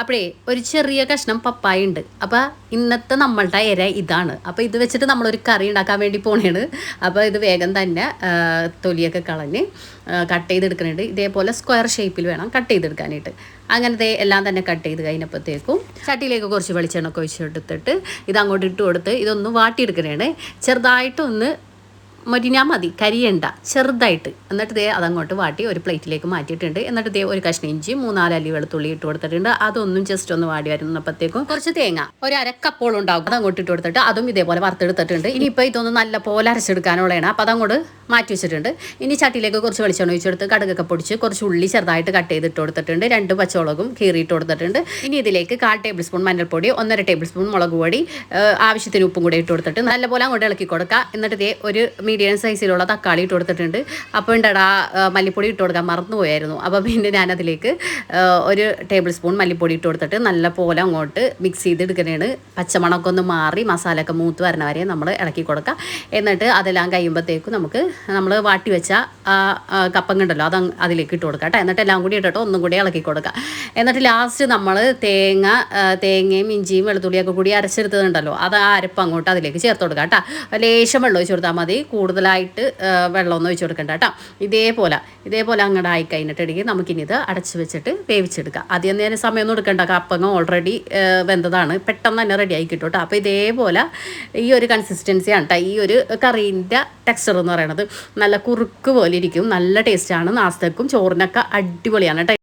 അപ്പോഴേ ഒരു ചെറിയ കഷ്ണം പപ്പായ ഉണ്ട്. അപ്പോൾ ഇന്നത്തെ നമ്മളുടെ ഇര ഇതാണ്. അപ്പോൾ ഇത് വെച്ചിട്ട് നമ്മളൊരു കറി ഉണ്ടാക്കാൻ വേണ്ടി പോണേണ്. അപ്പോൾ ഇത് വേഗം തന്നെ തൊലിയൊക്കെ കളഞ്ഞ് കട്ട് ചെയ്തെടുക്കുന്നുണ്ട് ഇതേപോലെ സ്ക്വയർ ഷേപ്പിൽ വേണം കട്ട് ചെയ്തെടുക്കാനായിട്ട്. അങ്ങനത്തെ എല്ലാം തന്നെ കട്ട് ചെയ്ത് കഴിഞ്ഞപ്പോഴത്തേക്കും ചട്ടിയിലേക്ക് കുറച്ച് വെളിച്ചെണ്ണ ഒഴിച്ചെടുത്തിട്ട് ഇത് അങ്ങോട്ട് ഇട്ട് കൊടുത്ത് ഇതൊന്ന് വാട്ടിയെടുക്കണേ ചെറുതായിട്ടൊന്ന് മൊരിഞ്ഞാൽ മതി കരിയണ്ട ചെറുതായിട്ട്. എന്നിട്ട് ദേ അതങ്ങോട്ട് വാട്ടി ഒരു പ്ലേറ്റിലേക്ക് മാറ്റിയിട്ടുണ്ട്. എന്നിട്ട് ദേ ഒരു കഷ്ണം ഇഞ്ചി മൂന്നാൽ അല്ലി വെളുത്തുള്ളി ഇട്ട് കൊടുത്തിട്ടുണ്ട്. അതൊന്നും ജസ്റ്റ് ഒന്ന് വാടി വരുന്നപ്പോഴത്തേക്കും കുറച്ച് തേങ്ങ ഒരു അരക്കപ്പോളം ഉണ്ടാകും അതങ്ങോട്ട് ഇട്ട് കൊടുത്തിട്ട് അതും ഇതേപോലെ വറുത്തെടുത്തിട്ടുണ്ട്. ഇനിയിപ്പോൾ ഇതൊന്ന് നല്ല പോലെ അരച്ചെടുക്കാനുള്ളതാണ്. അപ്പം അതങ്ങോട്ട് മാറ്റി വെച്ചിട്ടുണ്ട്. ഇനി ചട്ടിയിലേക്ക് കുറച്ച് വെളിച്ചെണ്ണ ഒഴിച്ചെടുത്ത് കടുകൊക്കെ പൊടിച്ച് കുറച്ച് ഉള്ളി ചെറുതായിട്ട് കട്ട് ചെയ്തിട്ട് കൊടുത്തിട്ടുണ്ട്. രണ്ട് പച്ചമുളകും കീറിയിട്ട് കൊടുത്തിട്ടുണ്ട്. ഇനി ഇതിലേക്ക് കാൽ ടേബിൾ സ്പൂൺ മഞ്ഞൾപ്പൊടി ഒന്നര ടേബിൾ സ്പൂൺ മുളക് പൊടി ആവശ്യത്തിന് ഉപ്പും കൂടി ഇട്ട് കൊടുത്തിട്ട് നല്ലപോലെ അങ്ങോട്ട് ഇളക്കി കൊടുക്കുക. എന്നിട്ട് ഇതേ ഒരു മീഡിയം സൈസിലുള്ള തക്കാളി ഇട്ട് കൊടുത്തിട്ടുണ്ട്. അപ്പോൾ ഉണ്ടടാ മല്ലിപ്പൊടി ഇട്ട് കൊടുക്കാൻ മറന്നുപോയായിരുന്നു അപ്പോൾ പിന്നെ ഞാനതിലേക്ക് ഒരു ടേബിൾ സ്പൂൺ മല്ലിപ്പൊടി ഇട്ട് കൊടുത്തിട്ട് നല്ല പോലെ അങ്ങോട്ട് മിക്സ് ചെയ്തെടുക്കുന്നതാണ് പച്ചമണമൊക്കെ ഒന്ന് മാറി മസാലയൊക്കെ മൂത്ത് വരണ വരെ നമ്മൾ ഇളക്കി കൊടുക്കുക. എന്നിട്ട് അതെല്ലാം കഴിയുമ്പോഴത്തേക്കും നമുക്ക് നമ്മൾ വാട്ടി വെച്ച ആ കണ്ടല്ലോ അത് അതിലേക്ക് ഇട്ട് കൊടുക്കുക കേട്ടോ. എന്നിട്ട് എല്ലാം കൂടി ഇട്ടിട്ട് ഒന്നും കൂടി ഇളക്കി കൊടുക്കുക എന്നിട്ട് ലാസ്റ്റ് നമ്മൾ തേങ്ങ തേങ്ങയും ഇഞ്ചിയും വെളുത്തുള്ളിയൊക്കെ കൂടി അരച്ചെടുത്തതുണ്ടല്ലോ അത് അരപ്പ് അങ്ങോട്ട് അതിലേക്ക് ചേർത്ത് കൊടുക്കുക കേട്ടോ. ലേശം വെള്ളം ഒഴിച്ച് കൊടുത്താൽ മതി കൂടുതലായിട്ട് വെള്ളം വെള്ളമൊന്നും ഒഴിച്ച് കൊടുക്കണ്ട കേട്ടോ. ഇതേപോലെ ഇതേപോലെ അങ്ങോട്ട് ആയി കഴിഞ്ഞിട്ടുണ്ടെങ്കിൽ നമുക്കിനി ഇത് അടച്ച് വെച്ചിട്ട് വേവിച്ചെടുക്കാം. ആദ്യം നേരം സമയമൊന്നും എടുക്കണ്ട കപ്പങ്ങ ഓൾറെഡി വെന്തതാണ്. പെട്ടെന്ന് തന്നെ റെഡി ആയി കിട്ടും. കേട്ടോ അപ്പോൾ ഇതേപോലെ ഈ ഒരു കൺസിസ്റ്റൻസിയാണ് കേട്ടോ ഈ ഒരു കറീന്റെ ടെക്സ്ചർ എന്ന് പറയുന്നത് നല്ല കുറുക്ക് പോലെ ഇരിക്കും. നല്ല ടേസ്റ്റാണ് നാസ്തക്കും ചോറിനൊക്കെ അടിപൊളിയാണ് കേട്ടോ.